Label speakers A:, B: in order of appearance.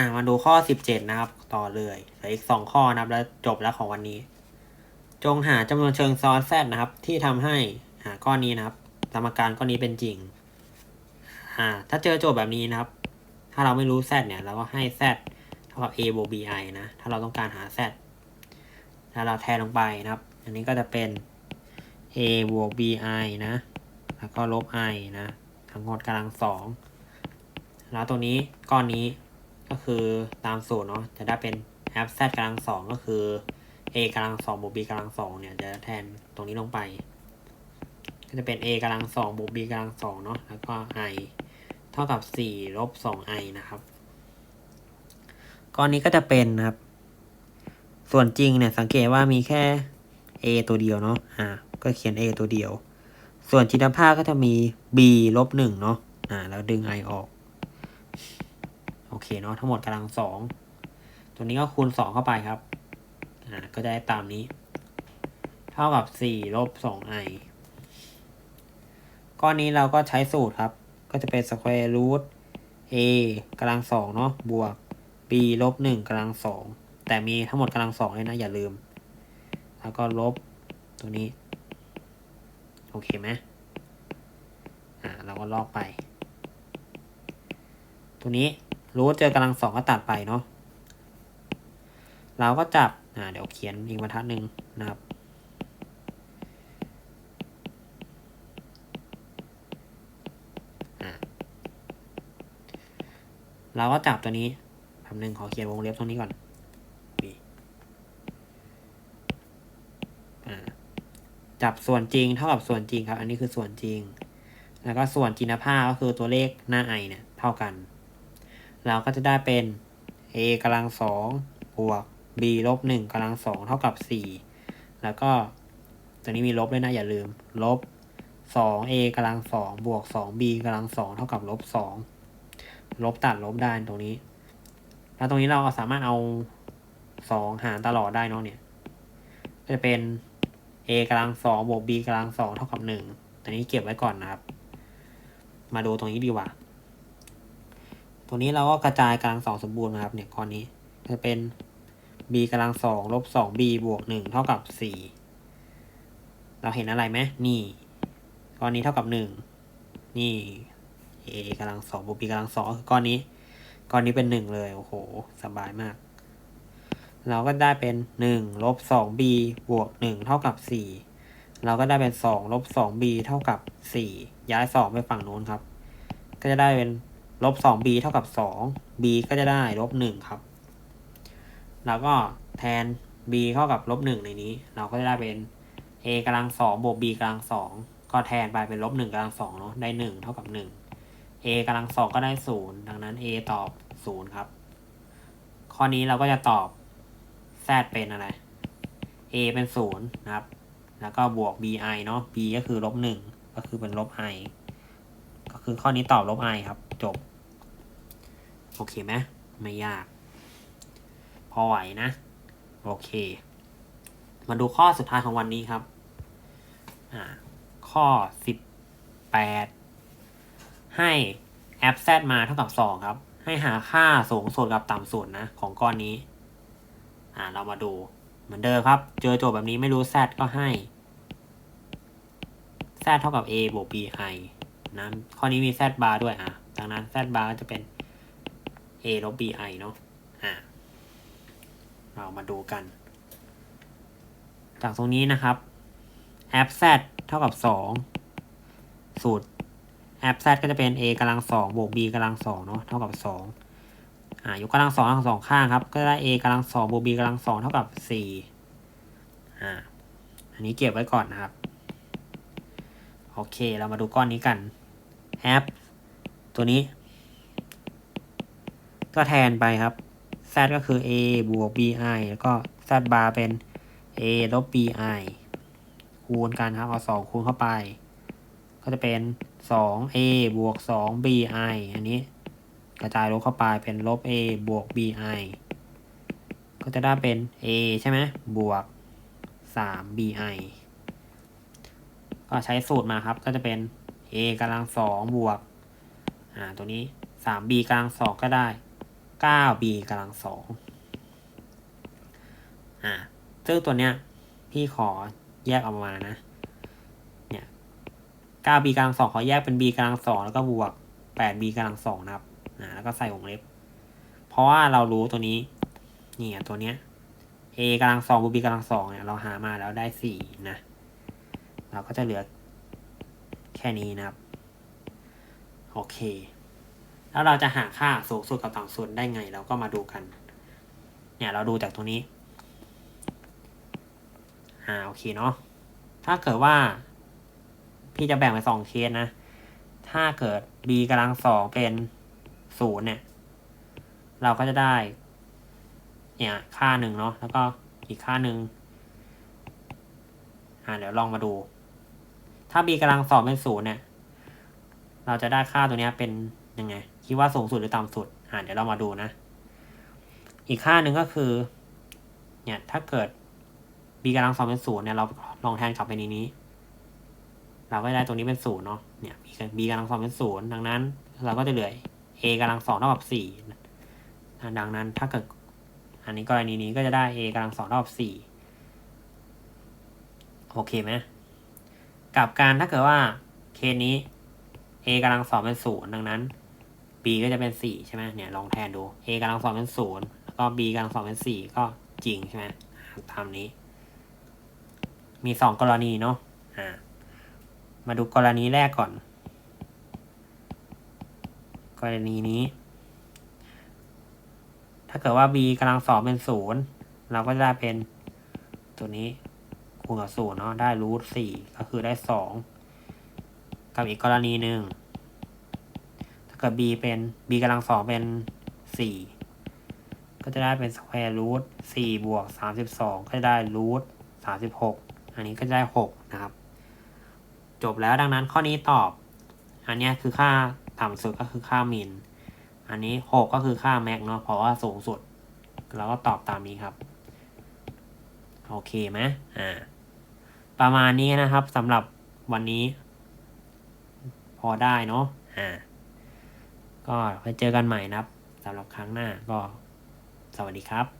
A: อ่ามาดูข้อสิบเจ็ดนะครับ ต่อเลยเหลืออีกสองข้อนะครับ แล้วจบแล้วของวันนี้ จงหาจำนวนเชิงซ้อนแซดนะครับ ที่ทำให้หาก้อนนี้นะครับ สมการก้อนนี้เป็นจริง อ่า ถ้าเจอโจทย์แบบนี้นะครับ ถ้าเราไม่รู้ z เนี่ยเราก็ให้ z เท่ากับ a บวก bi นะ ถ้าเราต้องการหา z แล้วเราแทนลงไปนะครับ อันนี้ก็จะเป็น a บวก bi นะ แล้วก็ลบ i นะ ทั้งหมดกำลังสอง แล้วตัวนี้ก้อนนี้ ก็คือตามสูตรเนาะจะได้เป็น f z กำลังสองก็คือ a กำลังสองบวก b กำลังสองเนี่ยจะแทนตรงนี้ลงไป ก็จะเป็น a กำลังสองบวก b กำลังสองเนาะแล้วก็ i เท่ากับสี่ลบสอง i นะครับก้อนนี้ก็จะเป็นนะครับ ส่วนจริงเนี่ยสังเกตว่ามีแค่ a ตัวเดียวเนาะอ่าก็เขียน a ตัวเดียว ส่วนจินตภาคก็จะมี b ลบหนึ่งเนาะอ่าแล้วดึง i ออก โอเคเนาะทั้งหมดกำลังสองตัวนี้ก็คูณสองเข้าไปครับอ่าก็จะได้ตามนี้ เท่ากับสี่ลบสอง i ก้อนนี้เราก็ใช้สูตรครับ ก็จะเป็น square root a กำลังสองเนาะบวก b ลบหนึ่งกำลังสองแต่มีทั้งหมดกำลังสองเลยนะ อย่าลืม แล้วก็ลบตัวนี้ โอเคไหมอ่าเราก็ลอกไป ตัวนี้ รู้ว่าเจอกำลังสองก็ตัดไปเนาะเราก็จับอ่าเดี๋ยวเขียนอีกบรรทัดหนึ่งนะครับ เราก็จับตัวนี้คำหนึ่งขอเขียนวงเล็บตรงนี้ก่อนจับส่วนจริงเท่ากับส่วนจริงครับ อันนี้คือส่วนจริง แล้วก็ส่วนจินภาคก็คือตัวเลขหน้าไอเนี่ยเท่ากัน เราก็จะได้เป็น a กำลังสองบวก b ลบหนึ่งกำลังสองเท่ากับสี่แล้วก็ตัวนี้มีลบด้วยนะอย่าลืม ลบสอง a กำลังสองบวกสอง b กำลังสองเท่ากับลบสองลบตัดลบได้ตรงนี้ แล้วตรงนี้เราสามารถเอาสองหารตลอดได้เนาะเนี่ย ก็จะเป็น a กำลังสองบวก b กำลังสองเท่ากับหนึ่งตัวนี้เก็บไว้ก่อนนะครับ มาดูตรงนี้ดีกว่า ตัวนี้เราก็กระจายกำลังสองสมบูรณ์นะครับ เนี่ยข้อนี้จะเป็น b กำลังสองลบสอง b บวกหนึ่งเท่ากับสี่เราเห็นอะไรไหมนี่ก้อนนี้เท่ากับหนึ่งนี่ a กำลังสองบวก b กำลังสองคือก้อนนี้ ก้อนนี้เป็นหนึ่งเลย โอ้โห สบายมาก เราก็ได้เป็นหนึ่งลบสอง b บวกหนึ่งเท่ากับสี่เราก็ได้เป็นสองลบสอง b เท่ากับสี่ย้ายสองไปฝั่งโน้นครับ ก็จะได้เป็น ลบสอง b เท่ากับสอง b ก็จะได้ลบหนึ่งครับ แล้วก็แทน b เท่ากับลบหนึ่งในนี้ เราก็จะได้เป็น a กำลังสองบวก b กำลังสองก็แทนไปเป็นลบหนึ่งกำลังสองเนาะได้หนึ่งเท่ากับหนึ่ง a กำลังสองก็ได้ศูนย์ดังนั้น a ตอบศูนย์ครับ ข้อนี้เราก็จะตอบ z เป็นอะไร a เป็นศูนย์นะครับ แล้วก็บวก bi เนาะ b ก็คือลบหนึ่งก็คือเป็นลบ i ก็คือข้อนี้ตอบลบ i ครับ จบ โอเคไหมไม่ยาก พอไหวนะ โอเค มาดูข้อสุดท้ายของวันนี้ครับอ่าข้อสิบแปดให้แอป z มาเท่ากับสองครับ ให้หาค่าสูงสุดกับต่ำสุดนะ ของก้อนนี้ อ่าเรามาดูเหมือนเดิมครับ เจอโจทย์แบบนี้ไม่รู้ z ก็ให้ z เท่ากับ a บวก b i นะข้อนี้มี z bar ด้วยอะดังนั้น z bar ก็จะเป็น a ลบ b i เนาะอ่าเรามาดูกัน จากตรงนี้นะครับแอป z เท่ากับสองสูตรแอป z ก็จะเป็น a กำลังสองบวก b กำลังสองเนาะเท่ากับสองอ่ายกกำลังสองทั้งสองข้างครับ ก็ได้ a กำลังสองบวก b กำลังสองเท่ากับสี่อ่า อันนี้เก็บไว้ก่อนนะครับ โอเค เรามาดูก้อนนี้กันแอปตัวนี้ ก็แทนไปครับ z ก็คือ a บวก b i แล้วก็ z bar เป็น a ลบ b i คูณกันครับ เอาสองคูณเข้าไป ก็จะเป็นสอง a บวกสอง b i อันนี้ กระจายลบเข้าไปเป็นลบ a บวก b i ก็จะได้เป็น a ใช่ไหมบวกสาม b i ก็ใช้สูตรมาครับ ก็จะเป็น a กำลังสองบวก อ่า ตัวนี้สาม b กำลังสองก็ได้ เก้า b กำลังสองอ่าซึ่งตัวเนี้ยพี่ขอแยกออกมานะ เนี่ยเก้า b กำลังสองขอแยกเป็น b กำลังสองแล้วก็บวกแปด b กำลังสองนะครับ อ่า แล้วก็ใส่วงเล็บ เพราะว่าเรารู้ตัวนี้ เนี่ยตัวเนี้ย a กำลังสองบวก b กำลังสองเนี่ยเราหามาแล้วได้สี่นะ เราก็จะเหลือแค่นี้นะครับ โอเค แล้วเราจะหาค่าสูงสุดกับต่ำสุดได้ไง เราก็มาดูกัน เนี่ยเราดูจากตรงนี้ อ่าโอเคเนาะ ถ้าเกิดว่า พี่จะแบ่งเป็นสองเคสนะ ถ้าเกิด b กำลังสองเป็นศูนย์เนี่ย เราก็จะได้ เนี่ยค่าหนึ่งเนาะ แล้วก็อีกค่าหนึ่งอ่าเดี๋ยวลองมาดู ถ้า b กำลังสองเป็นศูนย์เนี่ย เราจะได้ค่าตัวนี้เป็น ยังไง คิดว่าสูงสุดหรือต่ำสุด อ่าเดี๋ยวเรามาดูนะ อีกค่าหนึ่งก็คือ เนี่ย ถ้าเกิด b กำลังสองเป็นศูนย์เนี่ยเราลองแทนกลับไปในนี้ เราก็ได้ตรงนี้เป็นศูนย์เนาะ เนี่ย b กำลังสองเป็นศูนย์ดังนั้น เราก็จะเหลือ a กำลังสองเท่ากับสี่ดังนั้นถ้าเกิด อันนี้กรณีนี้ก็จะได้ a กำลังสองเท่ากับสี่โอเคไหมกับการถ้าเกิดว่าเคสนี้ a กำลังสองเป็นศูนย์ดังนั้น b ก็จะเป็นสี่ใช่ไหมเนี่ยลองแทนดู a กำลังสองเป็นศูนย์แล้วก็ b กำลังสองเป็นสี่ก็จริงใช่ไหมตามนี้ มีสองกรณีเนาะอ่ามาดูกรณีแรกก่อน กรณีนี้ ถ้าเกิดว่า b กำลังสองเป็นศูนย์เราก็จะได้เป็นตัวนี้คูณกับศูนย์เนาะได้รูทสี่ก็คือได้สองกับอีกกรณีหนึ่ง กิด b เป็น b กำลังสองเป็นสี่ก็จะได้เป็นสแควร์รูทสี่บวกสามสิบสองก็จะได้รูทสามสิบหกอันนี้ก็จะได้หกนะครับ จบแล้วดังนั้นข้อนี้ตอบ อันเนี้ยคือค่าต่ำสุดก็คือค่ามิน อันนี้หกก็คือค่าแม็กเนาะเพราะว่าสูงสุดเราก็ตอบตามนี้ครับ โอเคไหมอ่า ประมาณนี้นะครับสำหรับวันนี้ พอได้เนาะอ่า ก็ไปเจอกันใหม่นะครับสำหรับครั้งหน้าก็สวัสดีครับ